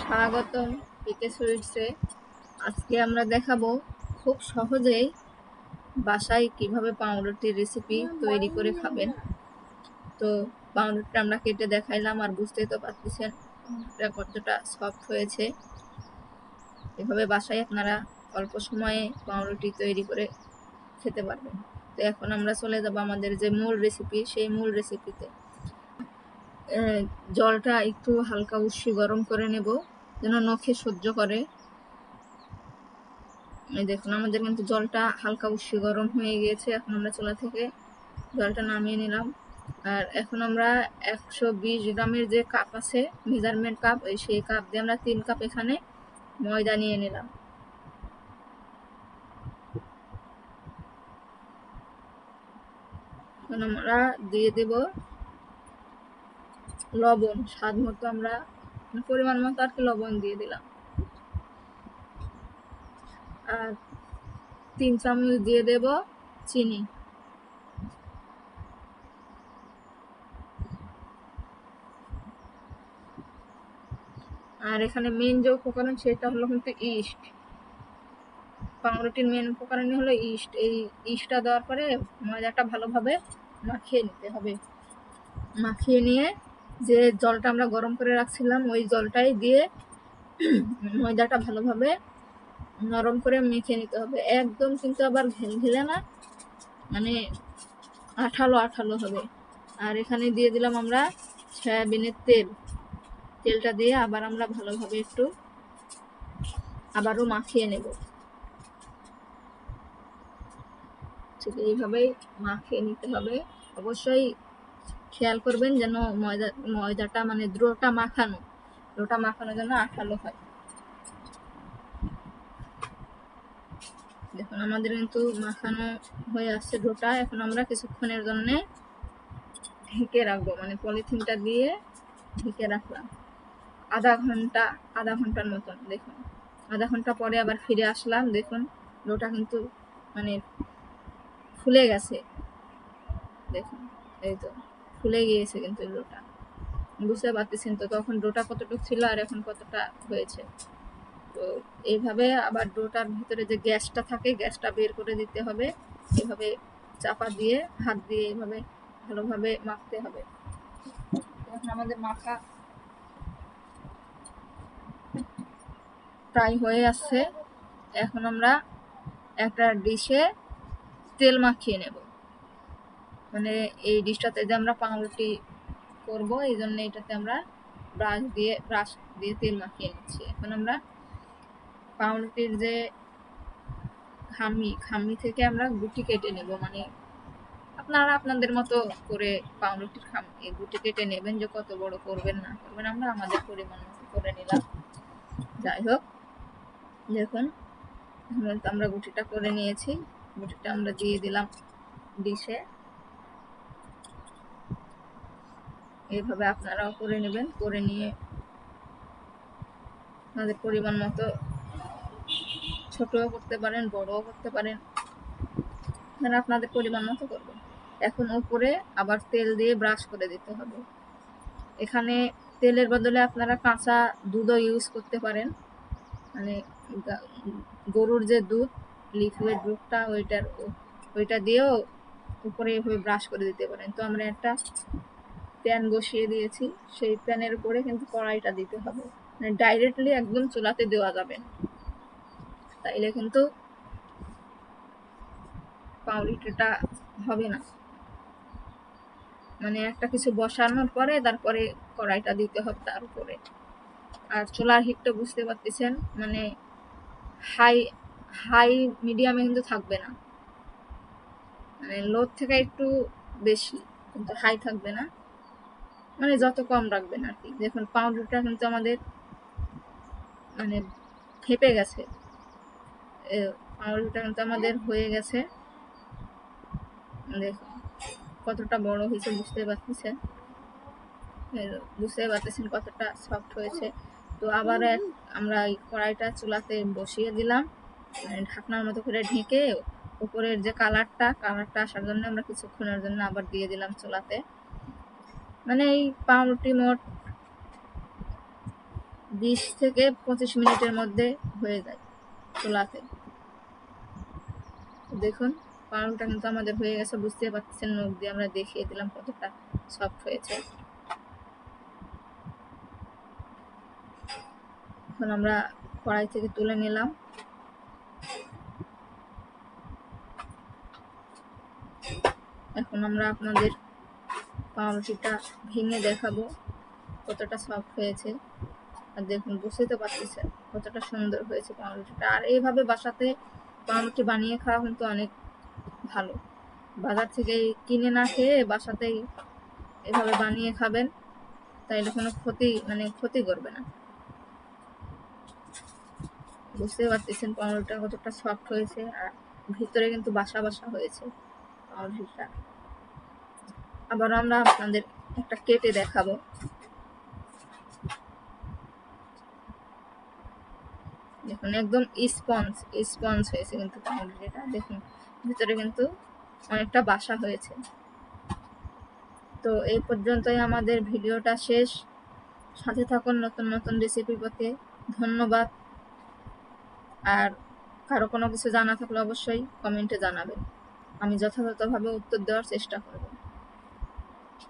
স্বাগতম পিকে সুইটসে। আজকে আমরা দেখাবো খুব সহজেই বাসায় কীভাবে পাউরুটির রেসিপি তৈরি করে খাবেন। তো পাউরুটিটা আমরা কেটে দেখাইলাম আর বুঝতেই তো পারতেছেন এটা কতটা সফট হয়েছে। এভাবে বাসায় আপনারা অল্প সময়ে পাউরুটি তৈরি করে খেতে পারবেন। তো এখন আমরা চলে যাব আমাদের যে মূল রেসিপি সেই মূল রেসিপিতে জলটা একটু হালকা উষ্ণ গরম করে নেব, যেন নখে সহ্য করে। এই দেখুন, আমাদের কিন্তু জলটা হালকা উষ্ণ গরম হয়ে গিয়েছে। এখন আমরা চুলা থেকে জলটা নামিয়ে নিলাম। আর এখন আমরা একশো বিশ গ্রামের যে কাপ আছে, মেজারমেন্ট কাপ সেই কাপ দিয়ে আমরা তিন কাপ এখানে ময়দা নিয়ে নিলাম। আমরা দিয়ে দেব লবণ, স্বাদ মতো আমরা পরিমাণ মতো আর কি লবণ দিয়ে দিলাম। আর তিন চামচ দিয়ে দেব চিনি। আর এখানে মেন যে উপকরণ সেটা হলো কিন্তু ইস্ট। পাউরুটির মেন উপকরণই হলো ইস্ট। এই ইস্টটা দেওয়ার পরে ময়দাটা ভালোভাবে মাখিয়ে নিতে হবে। মাখিয়ে নিয়ে যে জলটা আমরা গরম করে রাখছিলাম, ওই জলটাই দিয়ে ময়দাটা ভালোভাবে নরম করে মেখে নিতে হবে। একদম কিন্তু আবার ঘেলঘেলে না মানে আঠালো আঠালো হবে। আর এখানে দিয়ে দিলাম আমরা সয়াবিনের তেল। তেলটা দিয়ে আবার আমরা ভালোভাবে একটু আবারও মাখিয়ে নেব। ঠিক এইভাবেই মাখিয়ে নিতে হবে। অবশ্যই খেয়াল করবেন যেন ময়দা, ময়দাটা মানে দ্রোটা মাখানো দ্রোটা মাখানো যেন আঠালো হয়। দেখুন, আমাদের কিন্তু মাখানো হয়ে আসছে ডোটা এখন আমরা কিছুক্ষণের জন্য ঢেকে রাখব মানে পলিথিনটা দিয়ে ঢেকে রাখলাম। আধা ঘণ্টা, আধা ঘণ্টার মতন, দেখুন। আধা ঘণ্টা পরে আবার ফিরে আসলাম, দেখুন ডোটা কিন্তু মানে ফুলে গেছে। দেখুন, এই তো। ফুলে গিয়েছে কিন্তু ডোটা। বুঝতে পারতেছেন তো তখন ডোটা কতটুকু ছিল আর এখন কতটা হয়েছে। তো এইভাবে আবার ডোটার ভিতরে যে গ্যাসটা থাকে, গ্যাসটা বের করে দিতে হবে। এভাবে চাপা দিয়ে, হাত দিয়ে এইভাবে ভালোভাবে মাখতে হবে। এখন আমাদের মাখা প্রায় হয়ে আসছে। এখন আমরা একটা ডিশে তেল মাখিয়ে নেব। মানে এই ডিশটাতে যে আমরা পাউরুটি করব, এই জন্য এটাতে আমরা ব্রাশ দিয়ে ব্রাশ দিয়ে তেল মাখিয়ে নিচ্ছি। এখন আমরা পাউরুটির যে খামি খামি থেকে আমরা গুটি কেটে নেব। মানে আপনারা আপনাদের মতো করে পাউরুটির খাম গুটি কেটে নেবেন যে কত বড় করবেন, না করবেন, আমরা আমাদের পরিমাণ মতো করে নিলাম। যাই হোক, দেখুন আমরা গুটিটা করে নিয়েছি। গুটিটা আমরা দিয়ে দিলাম ডিশে। এইভাবে আপনারাও করে নেবেন, করে নিয়ে আপনাদের পরিমাণ মতো ছোটও করতে পারেন, বড়ও করতে পারেন। আপনারা আপনাদের পরিমাণ মতো করবেন। এখন উপরে আবার তেল দিয়ে ব্রাশ করে দিতে হবে। এখানে তেলের বদলে আপনারা কাঁচা দুধও ইউজ করতে পারেন। মানে গরুর যে দুধ, লিকুইড দুধটা ওইটার ওইটা দিয়েও উপরে এভাবে ব্রাশ করে দিতে পারেন। তো আমরা একটা প্যান বসিয়ে দিয়েছি, সেই প্যানের উপরে কিন্তু কড়াইটা দিতে হবে। মানে ডাইরেক্টলি একদম চুলাতে দেওয়া যাবে তাইলে কিন্তু পাউরুটিটা হবে না। মানে একটা কিছু বসানোর পরে তারপরে কড়াইটা দিতে হবে তার উপরে। আর চুলার হিটটা বুঝতে পারতেছেন মানে হাই হাই, মিডিয়ামে কিন্তু থাকবে না। মানে লোড থেকে একটু বেশি, কিন্তু হাই থাকবে না। মানে যত কম রাখবেন আর কি। দেখুন, পাউডারটা কিন্তু আমাদের মানে ফেপে গেছে। পাউডারটা কিন্তু আমাদের হয়ে গেছে। দেখুন, কতটা বড় হয়েছে, বুঝতে পারতেছেন? বুঝতে পারতেছেন কতটা সফট হয়েছে। তো আবার আমরা এই কড়াইটা চুলাতে বসিয়ে দিলাম। মানে ঢাকনার মতো করে ঢেকে উপরের যে কালারটা কালারটা আসার জন্য আমরা কিছুক্ষণের জন্য আবার দিয়ে দিলাম চুলাতে। মানে এই পাউরুটি মোট বিশ থেকে পঁচিশ মিনিটের মধ্যে হয়ে যায় চুলাতে। দেখুন পাউরুটা কিন্তু আমাদের হয়ে গেছে বুঝতে পারছেন নখ দিয়ে আমরা দেখিয়ে দিলাম কতটা সফট হয়েছে। এখন আমরা কড়াই থেকে তুলে নিলাম। এখন আমরা আপনাদের পাউরুটিটা ভেঙে দেখাবো কতটা সফট হয়েছে। আর দেখুন বুঝতে তো পারতেছেন কতটা সুন্দর হয়েছে পাউরুটিটা। আর এইভাবে বাসাতে পাউরুটি বানিয়ে খাওয়া কিন্তু অনেক ভালো। বাজার থেকে কিনে না খেয়ে বাসাতেই এভাবে বানিয়ে খাবেন, তাইলে কোনো ক্ষতি মানে ক্ষতি করবে না। বুঝতে পারতেছেন পাউরুটিটা কতটা সফট হয়েছে, আর ভিতরে কিন্তু বাসা বাসা হয়েছে পাউরুটিটা। আবার আমরা আপনাদের একটা কেটে দেখাবো। দেখুন, একদম স্পঞ্জ স্পঞ্জ হয়েছে কিন্তু দেখুন, ভিতরে কিন্তু অনেকটা বাসা হয়েছে। তো এই পর্যন্তই আমাদের ভিডিওটা শেষ। সাথে থাকুন নতুন নতুন রেসিপি পথে ধন্যবাদ। আর কারও কোনো কিছু জানা থাকলে অবশ্যই কমেন্টে জানাবেন। আমি যথাযথভাবে উত্তর দেওয়ার চেষ্টা করব।